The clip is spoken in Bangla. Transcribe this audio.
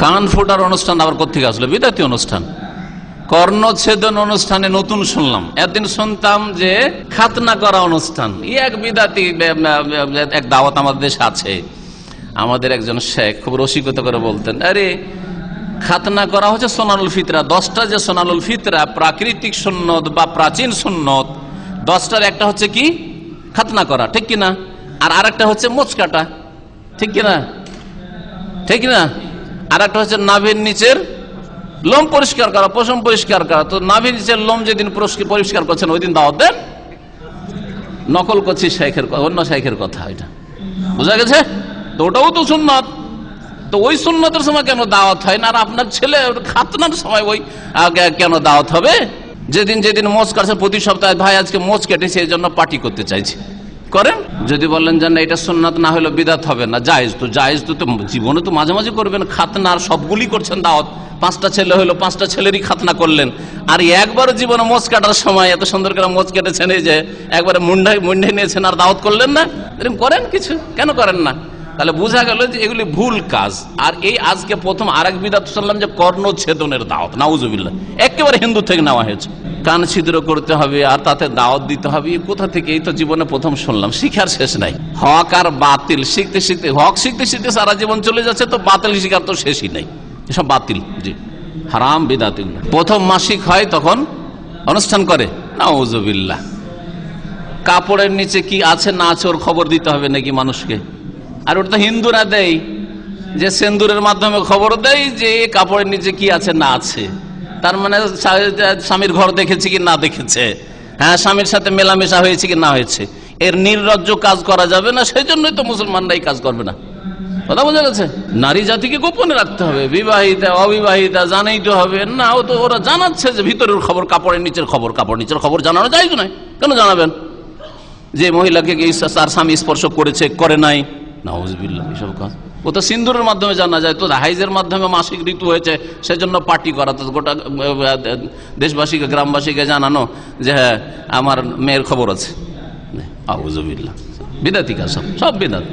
কান ফোটার অনুষ্ঠান আবার কোথেকে আসলো? বিদাতি অনুষ্ঠান। কর্ণচ্ছেদন অনুষ্ঠানে নতুন শুনলাম। একদিন শুনতাম যে খাতনা করা অনুষ্ঠান। ই এক বিদাতি এক দাওয়াত আমাদের দেশে আছে। আমাদের একজন শেখ খুব রসিকতা করে বলতেন, আরে, খাতনা করা হচ্ছে সোনালুল ফিতরা। দশটা যে সোনালুল ফিতরা, প্রাকৃতিক সুন্নত বা প্রাচীন সুন্নত, দশটার একটা হচ্ছে কি? খাতনা করা। ঠিক কিনা? আর আরেকটা হচ্ছে মোচকাটা। ঠিক কিনা? ঠিক না আর একটা হচ্ছে নাভির নিচের লোম পরিষ্কার করা, পশম পরিষ্কার করা। তো নাভির নিচের লোম যেদিন পরিষ্কার করছেন ওই দিন দাওয়াত দেন। নকল করছি শেখের অন্য শেখের কথা এটা। বোঝা গেছে? তো ওটাও তো সুন্নত। তো ওই সুন্নতের সময় কেন দাওয়াত হয় না? আর আপনার ছেলে খাতনার সময় ওই কেন দাওয়াত হবে? যেদিন যেদিন মোচ কাটছে, প্রতি সপ্তাহে ভাই আজকে মোচ কেটেছে এই জন্য পার্টি করতে চাইছে। করেন? যদি বলেন যে না, এটা সুন্নাত, না হলে বিদাত হবে না, জায়েজ তো জায়েজ তো তো জীবনে তো মাঝে মাঝে করবেন, খাতনা আর সবগুলি করছেন দাওয়াত, পাঁচটা ছেলে হলো, পাঁচটা ছেলেরই খাতনা করলেন। আর একবার জীবনে মোচ কাটার সময়, এত সুন্দর করে মোচ কেটেছেন এই যে, একবারে মুন্ডাই মুন্ডে নিয়েছেন, আর দাওয়াত করলেন না? এরকম করেন কিছু? কেন করেন না? তাহলে বোঝা গেল যে এগুলি ভুল কাজ। আর এই আজকে প্রথম আরেক বিদাত শুনলাম যে কর্ণচ্ছেদনের দাওয়াত, নাউজুবিল্লাহ। একেবারে হিন্দু থেকে নেওয়া হয়েছে। কান ছিদ্র করতে হবে আর তাতে দাওয়াত দিতে হবে কোথা থেকে? এই তো জীবনে প্রথম শুনলাম, শিখার শেষ নাই। হক আর বাতিল শিখতে শিখতে, হক শিখতে শিখতে সারা জীবন চলে যাচ্ছে, তো বাতিল শিখার তো শেষই নাই। এসব বাতিল, জি। হারাম বিদাতিল। প্রথম মাসিক হয় তখন অনুষ্ঠান করে, নাউজুবিল্লাহ। কাপড়ের নিচে কি আছে না আছে ওর খবর দিতে হবে নাকি মানুষকে? আর ওটা হিন্দুরা দেয়, যে সেন্দুরের মাধ্যমে খবর দেয় যে কাপড়ের নিচে কি আছে, না আছে। তার মানে স্বামীর ঘর দেখেছে কি না দেখেছে? হ্যাঁ স্বামীর সাথে মেলামেশা হয়েছে কি না হয়েছে? এর নির্লজ্জ কাজ করা যাবে না সেই জন্যই তো মুসলমানরা এই কাজ করবে না। কথা বোঝা গেছে? নারী জাতিকে গোপনে রাখতে হবে, বিবাহিতা, অবিবাহিতা জানাই তো হবে। না, ও তো, ওরা জানাচ্ছে যে ভিতরের খবর, কাপড়ের নিচের খবর কাপড় নিচের খবর জানানো যায় নয় কেন জানাবেন? যে মহিলাকে তার স্বামী স্পর্শ করেছে, করে নাই? নাউজবিল্লাহ, এসব কাজ। ও তো সিন্দুরের মাধ্যমে জানা যায়, তো হাইজের মাধ্যমে মাসিক ঋতু হয়েছে, সেজন্য পার্টি করা তো গোটা দেশবাসীকে, গ্রামবাসীকে জানানো যে হ্যাঁ আমার মেয়ের খবর আছে। আউজবিল্লাহ বিদাতি কাজ সব সব বিদাত।